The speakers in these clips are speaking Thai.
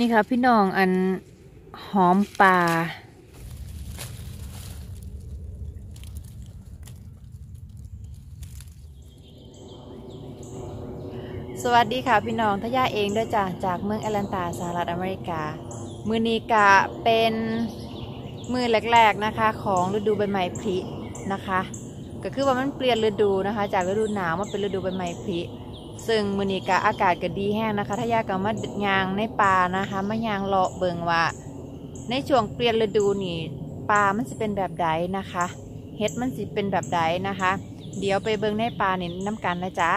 นี่ค่ะพี่น้องอันหอมปลาสวัสดีค่ะพี่น้องทะยาเองด้วยจ้ะจากเมืองแอตแลนตาสหรัฐอเมริกา มือนีกะเป็นมือแรกๆนะคะของฤดูใบไม้ผลินะคะ ก็คือว่ามันเปลี่ยนฤดูนะคะ จากฤดูหนาวมาเป็นฤดูใบไม้ผลิ ซึ่งมือนีกะอากาศก็ดีแห้งนะคะทายาก็มายางในป่านะคะมายางเลาะเบิงว่า ในช่วงเปลี่ยนฤดูนี่ปลามันจะเป็นแบบใดนะคะเฮ็ดมันสิเป็นแบบใดนะคะ เดี๋ยวไปเบิงในป่านี่น้ำกันนะจ้า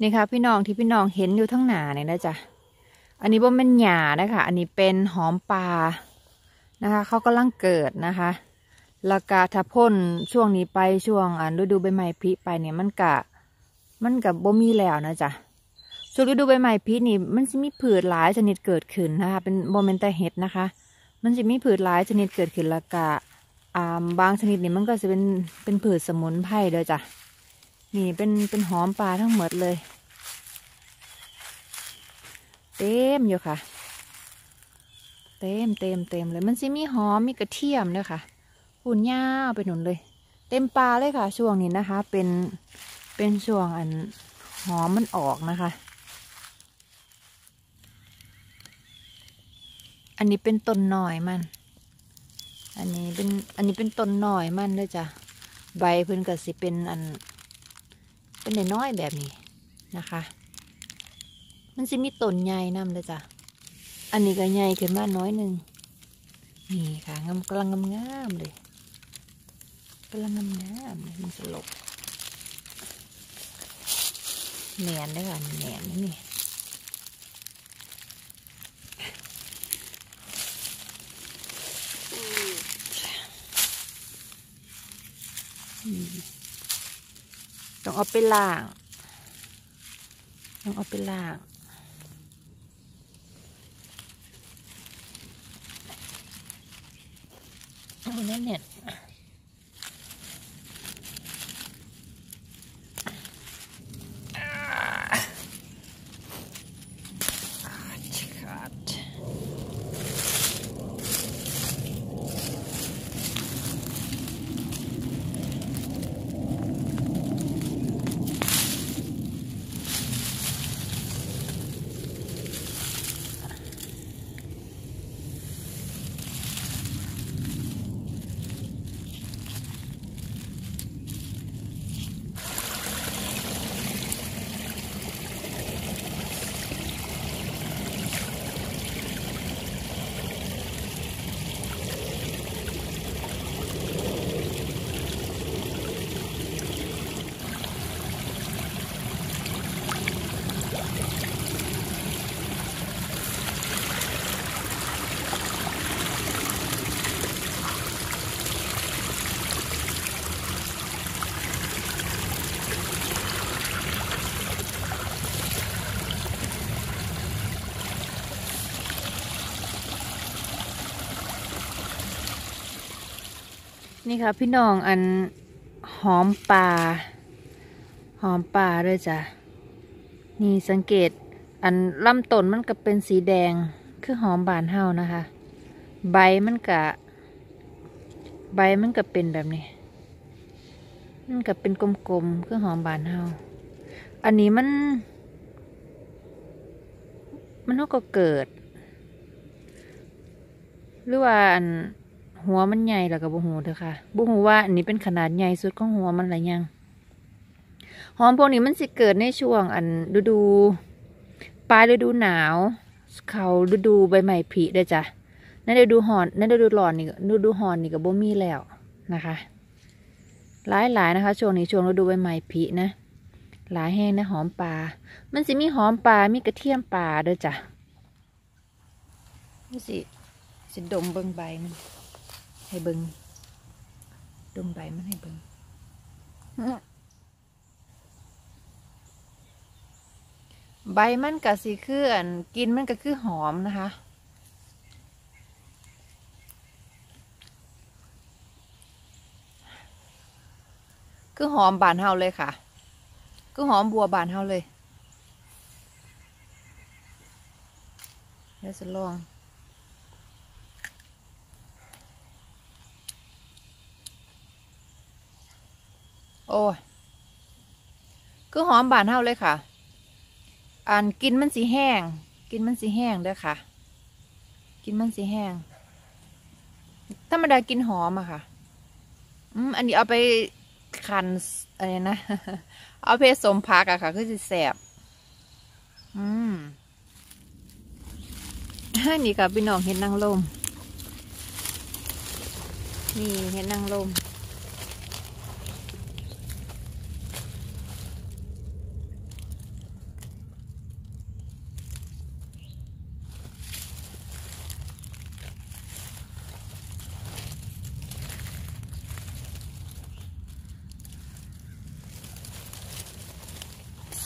นี่ค่ะพี่น้องที่พี่น้องเห็นอยู่ทั้งหนาเนี่ยนะจ๊ะอันนี้บ่เป็นหญ้านะคะอันนี้เป็นหอมปลานะคะเขากำลังเกิดนะคะแล้วก็ถ้าพ่นช่วงนี้ไปช่วงอ่าฤดูใบไม้ผลิไปเนี่ยมันกะมันกับบ่มีแล้วนะจ๊ะช่วงฤดูใบไม้ผลินี่มันจะมีผืดหลายชนิดเกิดขึ้นนะคะเป็นโมเมนต์เห็ดนะคะ มันจะมีผืดหลายชนิดเกิดขึ้นแล้วก็อ่าบางชนิดนี่มันก็จะเป็นเป็นผืดสมุนไพรเด้อจ้ะ นี่เป็นเป็นหอมปลาทั้งหมดเลย เต็มอยู่ค่ะ เต็มเต็มเต็มเลย มันสิมีหอมมีกระเทียมด้วยค่ะหุ่นย่าวไปหนุนเลย เต็มปลาเลยค่ะ ช่วงนี้นะคะ เป็นเป็นช่วงอันหอมมันออกนะคะ อันนี้เป็นต้นหน่อยมัน อันนี้เป็นอันนี้เป็นต้นหน่อยมันด้วยจ้ะใบเพิ่นก็สิเป็นอัน เป็นน้อยแบบนี้นะคะ มันจะมีต้นใหญ่นำเลยจ้ะ อันนี้ก็ใหญ่ขึ้นมาน้อยหนึ่งนี่ค่ะงามกำลังงามเลยกำลังงามเลยมันสลบแหนนได้ค่ะแหนนี่นี่นี่อืมต้อง เอาไปล้าง ต้องเอาไปล้างเอาแน่นๆ นี่ค่ะพี่น้องอันหอมปลาหอมปลาด้วยจ้ะ นี่สังเกต อันลำต้นมันก็เป็นสีแดง คือหอมบานเฮานะคะ ใบมันกะ ใบมันก็เป็นแบบนี้ มันก็เป็นกลมๆ คือหอมบานเฮาอันนี้มัน มันก็เกิด หรือว่าอัน หัวมันใหญ่แล้วก็บ่หูเถอะค่ะบ่หูว่าอันนี้เป็นขนาดใหญ่สุดของหัวมันหรือยังหอมพวกนี้มันสิเกิดในช่วงอันฤดูปลายฤดูหนาว เขาฤดูใบไม้ผลิได้จ้ะในฤดูหอนในฤดูร้อนนี่ก็ฤดูหอนนี่ก็บ่มีแล้วนะคะหลายหลายๆนะคะ ช่วงนี้ช่วงฤดูใบไม้ผลินะ หลายแห้งนะหอมปลา มันสิมีหอมปลา มีกระเทียมปลาเด้อจ้ะนี่สิสิดมเบิ่งใบมัน ให้เบิงดมใบมันให้เบิงใบมันก็สิคืออันกินมันก็คือหอมนะคะ คือหอมบานเฮาเลยค่ะ คือหอมบัวบานเฮาเลยเดี๋ยวจะลอง โอ้ยคือหอมบานเฮาเลยค่ะอันกินมันสีแห้ง กินมันสีแห้งเด้อค่ะ กินมันสีแห้ง ธรรมดากินหอมอะค่ะ อืมอันนี้เอาไปคันอะไรนะ เอาเพสมพักอะค่ะ คือจะแสบ อืมนี่ค่ะพี่น้องเห็ดนางลม นี่เห็ดนางลม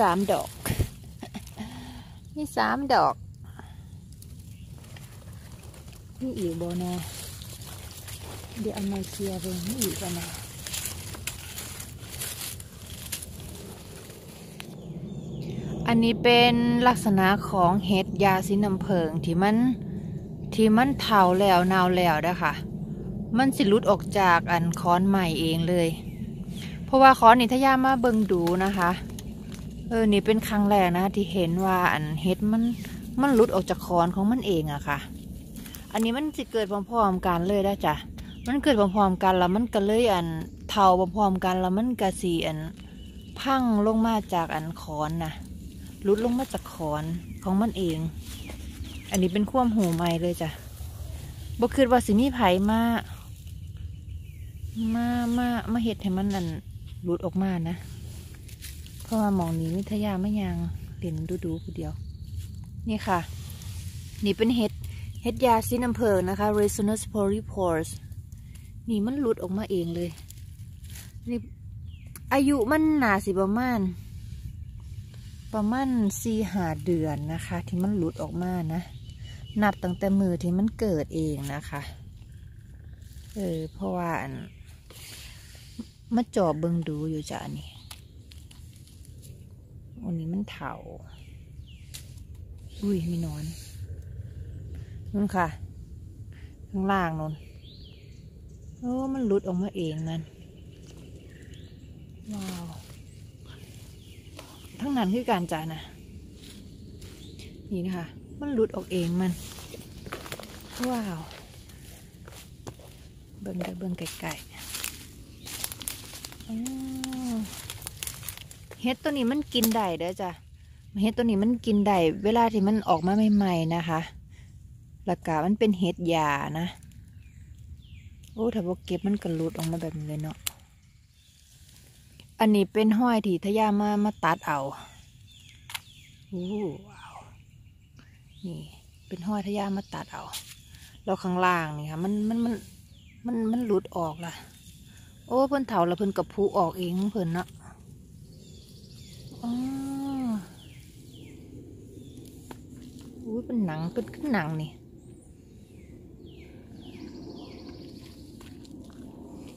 สามดอก มีสามดอกนี่อีกโบแน่เดี๋ยวเอามาเคลียร์เบิ่งนี่อีกกันนะอันนี้เป็นลักษณะของเห็ดยาสีน้ำเพิงที่มันที่มันเทาแล้วนาวแล้วนะคะมันสิลุดออกจากอันค้อนใหม่เองเลย เพราะว่าค้อนนี่ถ้ายามาเบิงดูนะคะ เออ นี่เป็นครั้งแรกนะที่เห็นว่าอันเห็ดมันมันหลุดออกจากคอนของมันเองอะค่ะ อันนี้มันจะเกิดพร้อมๆกันเลยได้จ้ะ มันเกิดพร้อมๆกันแล้วมันก็เลยอันเทาพร้อมๆกันแล้วมันกระสีอันพังลงมาจากอันคอนนะหลุดลงมาจากคอนของมันเอง อันนี้เป็นความหูใหม่เลยจ้ะบ่คิดว่าสิมีไผมา มา มา มาเห็ดให้มันนั่นหลุดออกมานะ ราะว่าหมองนี้วิทยาไม่ยังเด่นดูดูผู้เดียว นี่ค่ะ นี่เป็นเห็ดเห็ดยาซินอำเภอนะคะ Resonance Polypores นี่มันหลุดออกมาเองเลย นี่อายุมันหนาสิประมาณ ประมาณสี่หาเดือนนะคะ ที่มันหลุดออกมานะ นับตั้งแต่มือที่มันเกิดเองนะคะ เออเพราะว่าอันมาจอบเบิงดูอยู่จ้ะนี่ วันนี้มันเถาอุ้ยมีนอนนู่นค่ะ ข้างล่างนนโอ้มันหลุดออกมาเองนั่นว้าวทั้งนั้นคือการจ่านะนี่นะคะ มันหลุดออกเองมัน ว้าว เบิ่งได้เบิ่งไกลๆอ๋อ เฮ็ดตัวนี้มันกินได้เด้อจ้ะเห็ดตัวนี้มันกินได้เวลาที่มันออกมาใหม่ๆนะคะแล้วก็มันเป็นเห็ดยานะ โอ้ถ้าบกเก็บมันก็หลุดออกมาแบบนี้เลยเนาะอันนี้เป็นห้อยที่ทยามามาตัดเอาโอ้ว้าวนี่เป็นห้อยทยามาตัดเอาแล้วข้างล่างนี่ค่ะมันมันมันมันมันหลุดออกล่ะ โอ้เพิ่นเถาแล้วเพิ่นกับผูออกเองเพิ่นเนาะ อ๋ออุ้ยเป็นหนังเป็นขึ้นหนังนี่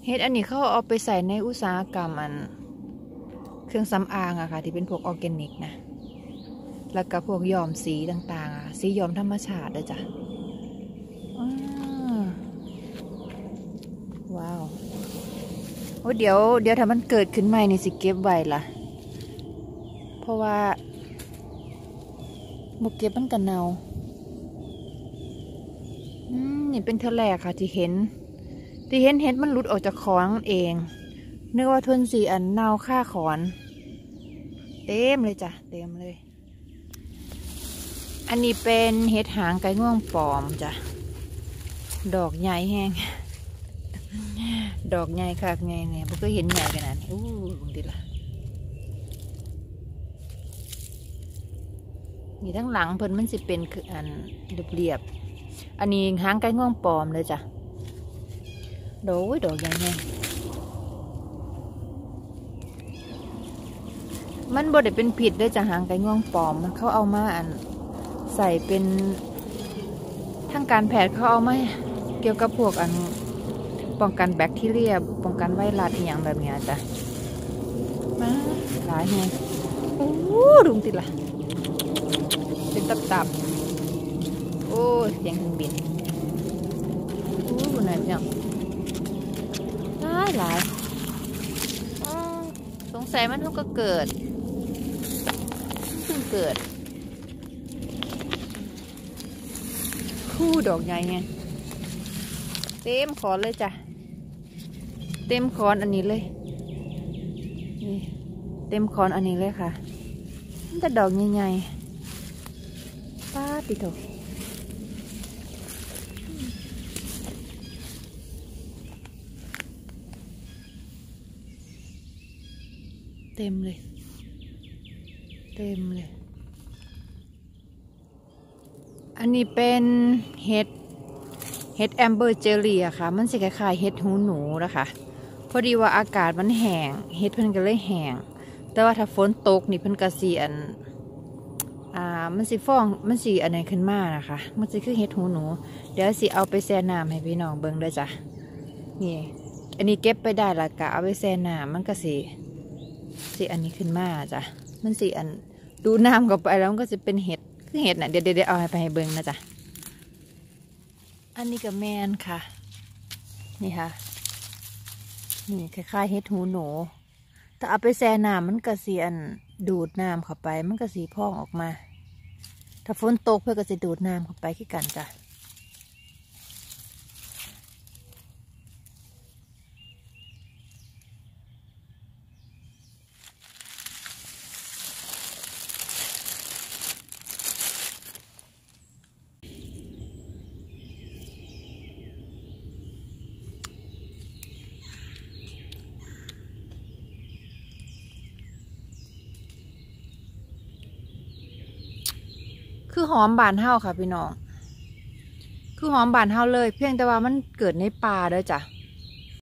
เฮ็ดอันนี้เขาเอาไปใส่ในอุตสาหกรรมอัน เครื่องสำอางอะค่ะ ที่เป็นพวกออร์แกนิกนะ แล้วก็พวกย้อมสีต่างๆอะสีย้อมธรรมชาติด้วยจ้ะอ้าว้าว โอ้เดี๋ยว เดี๋ยวถ้ามันเกิดขึ้นใหม่นี่สิเก็บไว้ล่ะ เพราะว่าบกเก็บมันกันเนาอืมนี่เป็นเทอแรกค่ะ ที่เห็น ที่เห็นเห็ดมันหลุดออกจากขอนเองนึกว่าทนสีอันเนาค่าขอน เต็มเลยจ้ะเต็มเลย อันนี้เป็นเห็ดหางไก่ง่วงปลอมจ้ะดอกใหญ่แห้งดอกใหญ่ค่ะไงเนี่ยผมก็เห็นใหญ่ขนาดนี้อู้บางทีละ นี่ทั้งหลังเพิ่นมันสิเป็นคืออันเรียบๆอันนี้หางไก่ง่วงปลอมเลยจ้ะโดยดอกใหญ่ไงมันบ่ได้เป็นผิดด้วยจ้ะหางไก่งวงปลอมเขาเอามาอันใส่เป็นทางการแพทย์เขาเอามาเกี่ยวกับพวกอันป้องกันแบคทีเรียป้องกันไวรัสอหย่างแบบนี้จ้ะมาหลายแฮงโอ้ดุงติดละ ตับตับโอ้เสียงเครื่องบินโอ้ยนั่นจังหลายหลายสงสัยมันเพิ่งก็เกิดเพิ่งเกิด คู่ดอกใหญ่ไงเต็มขอนเลยจ้ะ เต็มขอนอันนี้เลยนี่เต็มขอนอันนี้เลยค่ะ มันจะดอกใหญ่ๆ ติโถเต็มเลย เต็มเลย อันนี้เป็นเห็ด เห็ดแอมเบอร์เจอรี่อะค่ะ มันสิคล้ายๆเห็ดหูหนูนะคะพอดีว่าอากาศมันแห้ง เห็ดเพิ่นก็เลยแห้ง แต่ว่าถ้าฝนตกนี่เพิ่นก็สีอัน อ่า มันสิฟ้อง มันสีอันไหนขึ้นมานะคะ มันสิคือเห็ดหูหนู เดี๋ยวสิเอาไปแช่น้ำให้พี่น้องเบิ่งเด้จ้ะ นี่ อันนี้เก็บไปได้ละกะเอาไปแช่น้ำมันก็สิ สิอันนี้ขึ้นมาจ้ะ มันสิอันดูน้ำเข้าไปแล้วมันก็จะเป็นเห็ด คือเห็ดน่ะ เดี๋ยวเดี๋ยวเอาไปให้เบิ่งนะจ๊ะอันนี้ก็แมนค่ะ นี่ค่ะ นี่คล้ายๆเห็ดหูหนู แต่เอาไปแช่น้ำมันก็สีอัน ดูดน้ำเข้าไปมันก็สีพองออกมา ถ้าฝนตกเพื่อก็จะดูดน้ำเข้าไปขี้กันจ้ะ หอมบานเฮาค่ะพี่น้อง คือหอมบานเฮาเลย เพียงแต่ว่ามันเกิดในป่าเด้อจ้ะ